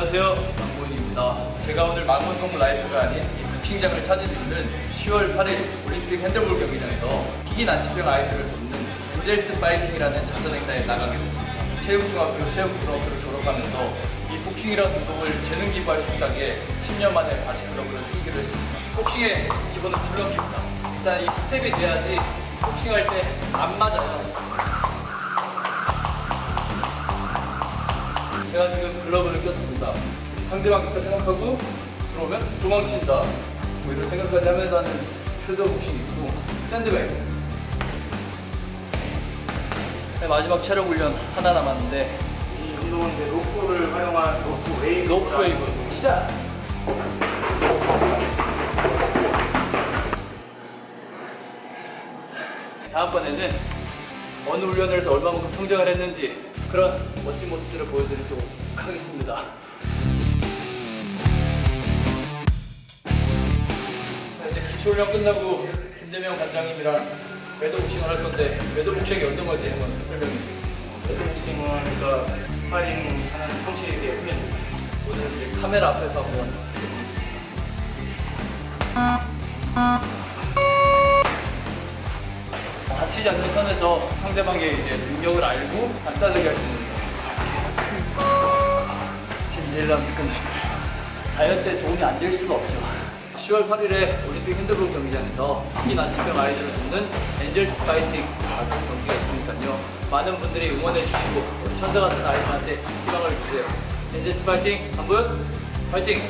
안녕하세요. 장보인입니다. 제가 오늘 망원동 라이프가 아닌 이 복싱장을 찾은 이유는 10월 8일 올림픽 핸드볼 경기장에서 희귀 난치병 아이들을 돕는 엔젤스 파이팅이라는 자선 행사에 나가게 됐습니다. 체육중학교 체육고등학교를 졸업하면서 이 복싱이라는 운동을 재능 기부할 수 있다기에 10년 만에 다시 클럽을 뛰기로 했습니다. 복싱의 기본은 줄넘기입니다. 일단 이 스텝이 돼야지 복싱할 때 안 맞아요 제가 지금 글러브를 꼈습니다. 상대방 있다 생각하고 들어오면 도망친다. 뭐 이런 생각까지 하면서 하는 섀도우 복싱이 있고 샌드백. 네, 마지막 체력 훈련 하나 남았는데 이 운동은 이제 로프를 활용한 로프 웨이브 로프 웨이브 시작. 다음번에는 어느 훈련을 해서 얼마만큼 성장을 했는지 그런 멋진 모습들을 보여드리도록 하겠습니다. 자, 이제 기초훈련 끝나고 김대명 관장님이랑 매도복싱을 할 건데 매도복싱이 어떤 건지 한번 설명해 주세요. 레드복싱은 그러니까 스파링 하는 형식의 훈련입니다. 오늘 이제 카메라 앞에서 한번 다 치지 않는 선에서 상대방의 이제 능력을 알고 간단하게 할 수 있는 제일 나면 끝날 거예요. 다이어트에 도움이 안 될 수가 없죠. 10월 8일에 올림픽 핸드볼 경기장에서 이 난치병 아이들을 돕는 엔젤스 파이팅 가상 경기가 있으니까요. 많은 분들이 응원해 주시고 천사 같은 아이들한테 희망을 주세요. 엔젤스 파이팅 한 분 파이팅!